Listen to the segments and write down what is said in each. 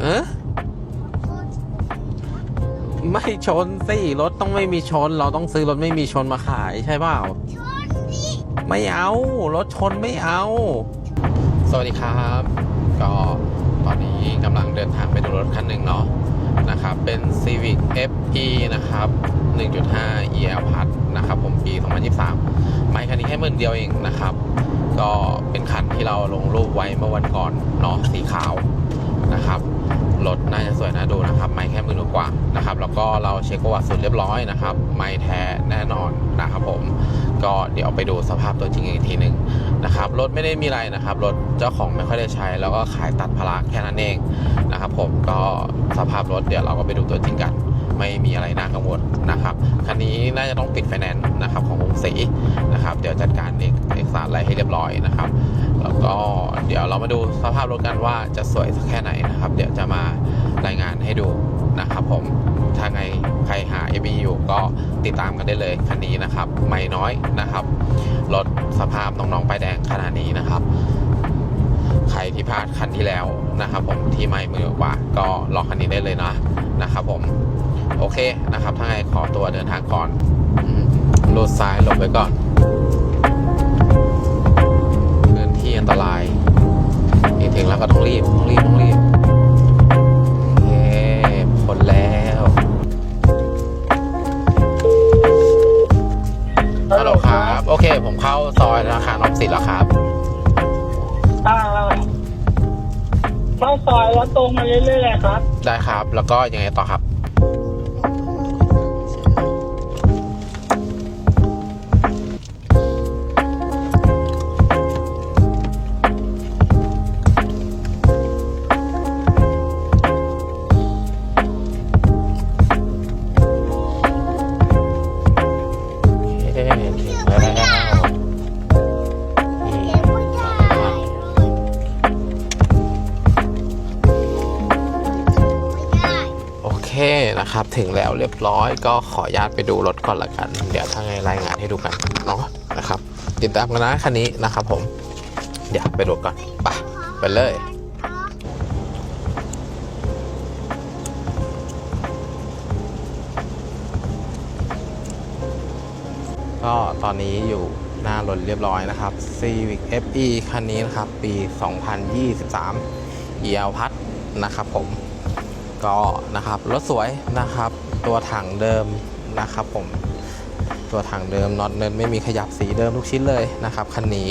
เออไม่ชนสิ รถต้องไม่มีชน เราต้องซื้อรถไม่มีชนมาขายใช่เปล่า ไม่เอา รถชนไม่เอา สวัสดีครับ ก็ตอนนี้กำลังเดินทางไปดูรถคันหนึ่งเนาะนะครับ เป็น Civic FE นะครับ 1.5 EL พัดนะครับ ผมปี 2023 ไมค์คันนี้แค่หมื่นเดียวเองนะครับ ก็เป็นคันที่เราลงรูปไว้เมื่อวันก่อนเนาะสีขาว ว่านะครับ แล้วก็เราเช็คประวัติสุดเรียบร้อยนะครับ ไม่แท้แน่นอนนะครับผม ก็เดี๋ยวไปดูสภาพตัวจริงอีกทีหนึ่งนะครับ รถไม่ได้มีอะไรนะครับ รถเจ้าของไม่ค่อยได้ใช้ แล้วก็ขายตัดภาระแค่นั้นเองนะครับ ผม ก็สภาพรถเดี๋ยวเราก็ไปดูตัวจริงกันไม่มีอะไรน่ากังวลนะครับ คันนี้น่าจะต้องปิดไฟแนนซ์นะครับของกรุงศรีนะครับ เดี๋ยวจัดการเอกสารอะไรให้เรียบร้อยนะครับ แล้วก็เดี๋ยวเรามาดูสภาพรถกันว่าจะสวยสักแค่ไหนนะครับ เดี๋ยวจะมารายงานให้ดู ผมถ้าไงใครหา AB อยู่ก็ติดตามกันได้เลยคันนี้นะครับ ไม่น้อยนะครับ รถสภาพน้องๆป้ายแดงขนาดนี้นะครับ ใครที่พลาดคันที่แล้วนะครับ ผมที่ไม่มือกว่า ก็ลองคันนี้ได้เลยนะนะครับ ผมโอเคนะครับ ถ้าไงขอตัวเดินทางก่อนอืมรูดซ้ายหลบไว้ก่อนพื้นที่อันตรายนี่ถึงแล้วก็ต้องรีบต้องรีบ คารออมสินแล้วครับอ่าเข้าซอยแล้วตรงมาเรื่อยๆครับ ได้ครับ แล้วก็ยังไงต่อครับ นะครับ ถึงแล้วเรียบร้อยก็ขออนุญาตไปดูรถก่อนละกัน เดี๋ยวถ้าไงรายงานให้ดูกันเนาะนะครับ ติดตามกันนะคันนี้นะครับผม เดี๋ยวไปดูก่อนไปไปเลยก็ตอนนี้อยู่หน้ารถเรียบร้อยนะครับ Civic FE คันนี้นะครับ ปี 2023 EL พัดนะครับผม ก็นะครับรถสวยนะครับ ตัวถังเดิมนะครับผมตัวถังเดิมน็อตเนินไม่มีขยับสีเดิมทุกชิ้นเลยนะครับคันนี้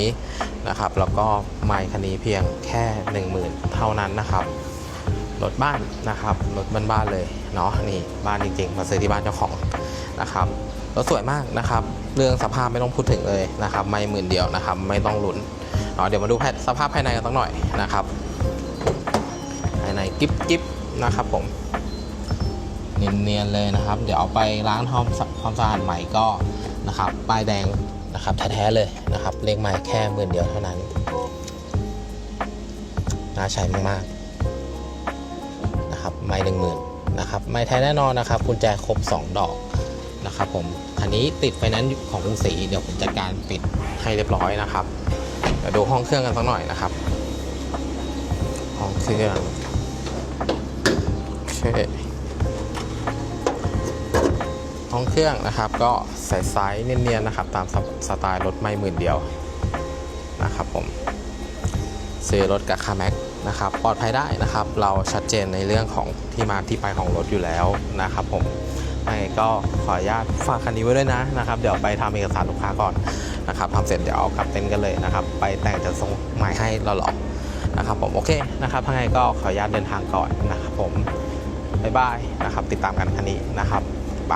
นะครับแล้วก็ไมค์คันนี้เพียงแค่ 10,000 เท่านั้นนะครับรถบ้านนะครับรถบ้านๆเลยเนาะนี่บ้านจริงๆ มาซื้อที่บ้านเจ้าของนะครับรถสวยมากนะครับ เรื่องสภาพไม่ต้องพูดถึงเลยนะครับ ไม่หมื่นเดียวนะครับ ไม่ต้องลุ้นเนาะเดี๋ยวมาดูสภาพภายในกันสักหน่อยนะครับภายในกิ๊บกิ๊บ นะครับผมเนียนๆเลยนะครับ เดี๋ยวเอาไปล้างทำความสะอาดใหม่ก็นะครับป้ายแดงนะครับแท้ๆเลยนะครับเลขใหม่แค่หมื่นเดียวเท่านั้นน่าใช้มากๆนะครับไม่หนึ่งหมื่นนะครับไม่แท้แน่นอนนะครับกุญแจครบ 2 ดอกนะครับผมคันนี้ติดไฟนนซ์ของกรุงศรีเดี๋ยวผมจัดการปิดให้เรียบร้อยนะครับเดี๋ยวดูห้องเครื่องกันสักหน่อยนะครับห้องเครื่อง เคห้องเครื่องนะครับก็ใส่ไซส์เนียนๆนะครับ ตามสสไตล์รถไม่หมื่นเดียวนะครับผมซื้อรถกับคาแม็กนะครับปลอดภัยได้นะครับ เราชัดเจนในเรื่องของที่มาที่ไปของรถอยู่แล้วนะครับ ผมไม่ก็ขออนุญาตฝากคันนี้ไว้ด้วยนะนะครับ เดี๋ยวไปทำเอกสารลูกค้าก่อนนะครับทำเสร็จเดี๋ยวเอากลับเต็นท์กันเลยนะครับ ไปแต่งจะส่งหมายให้เราหรอนะครับผมโอเคนะครับทั้งไงก็ขออนุญาตเดินทางก่อนนะครับผม บ๊ายบายนะครับ ติดตามกันคันนี้นะครับไป